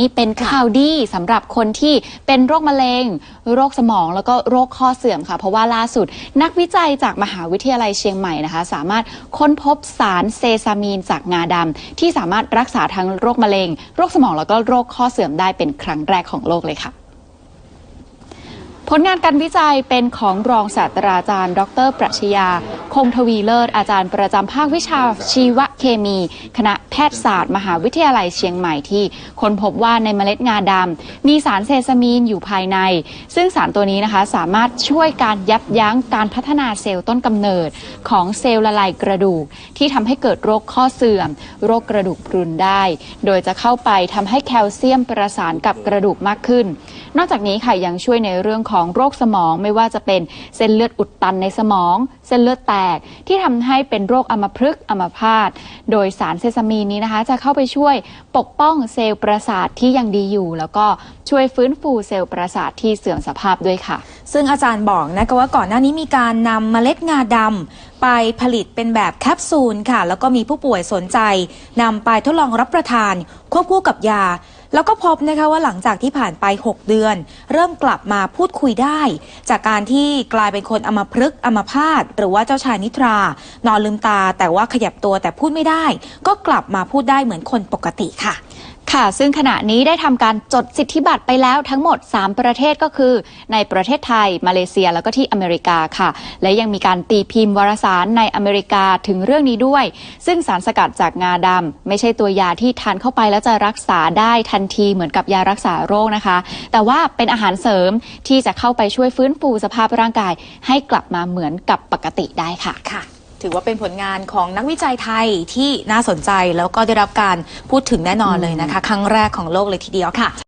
นี่เป็นข่าวดีสำหรับคนที่เป็นโรคมะเร็ง โรคสมองแล้วก็โรคข้อเสื่อมค่ะ เพราะว่าล่าสุด นักวิจัยจากมหาวิทยาลัยเชียงใหม่นะคะ สามารถค้นพบสารเซซามีนจากงาดำที่สามารถรักษาทั้งโรคมะเร็ง โรคสมองแล้วก็โรคข้อเสื่อมได้เป็นครั้งแรกของโลกเลยค่ะผลงานการวิจัยเป็นของรองศาสตราจารย์ ดร ปรัชญา คงทวีเลิศอาจารย์ประจำภาควิชาชีวเคมี คณะแพทยศาสตร์ มหาวิทยาลัยเชียงใหม่ที่ค้นพบว่าในเมล็ดงาดำมีสารเซซามีนอยู่ภายใน ซึ่งสารตัวนี้นะคะสามารถช่วยการยับยั้งการพัฒนาเซลล์ต้นกำเนิดของเซลล์ละลายกระดูก ที่ทำให้เกิดโรคข้อเสื่อม โรคกระดูกพรุนได้ โดยจะเข้าไปทำให้แคลเซียมประสานกับกระดูกมากขึ้น นอกจากนี้ค่ะยังช่วยในเรื่องของโรคสมองไม่ว่าจะเป็นเส้นเลือดอุดตันในสมอง เส้นเลือดแตกที่ทำให้เป็นโรคอัมพฤกษ์อัมพาตโดยสารเซซามีนนี้นะคะ จะเข้าไปช่วยปกป้องเซลล์ประสาทที่ยังดีอยู่ แล้วก็ช่วยฟื้นฟูเซลล์ประสาทที่เสื่อมสภาพด้วยค่ะ ซึ่งอาจารย์บอกนะคะว่าก่อนหน้านี้มีการนำเมล็ดงาดำไปผลิตเป็นแบบแคปซูลค่ะ แล้วก็มีผู้ป่วยสนใจนำไปทดลองรับประทานควบคู่กับยา แล้วก็พบนะคะว่าหลังจากที่ผ่านไป 6 เดือน เริ่มกลับมาพูดคุยได้ จากการที่กลายเป็นคนอมพฤกษ์อมพาตหรือว่าเจ้าชายนิทรา นอนลืมตาแต่ว่าขยับตัวแต่พูดไม่ได้ ก็กลับมาพูดได้เหมือนคนปกติค่ะ ค่ะ ซึ่งขณะนี้ได้ทำการจดสิทธิบัตรไปแล้วทั้งหมด 3 ประเทศก็คือ ในประเทศไทย มาเลเซียแล้วก็ที่อเมริกาค่ะ และยังมีการตีพิมพ์วารสารในอเมริกาถึงเรื่องนี้ด้วย ซึ่งสารสกัดจากงาดำไม่ใช่ตัวยาที่ทานเข้าไปแล้วจะรักษาได้ทันทีเหมือนกับยารักษาโรคนะคะ แต่ว่าเป็นอาหารเสริมที่จะเข้าไปช่วยฟื้นฟูสภาพร่างกาย ให้กลับมาเหมือนกับปกติได้ค่ะค่ะ ถือว่าเป็นผลงานของนักวิจัยไทยที่น่าสนใจแล้วก็ได้รับการพูดถึงแน่นอนเลยนะคะ ครั้งแรกของโลกเลยทีเดียวค่ะ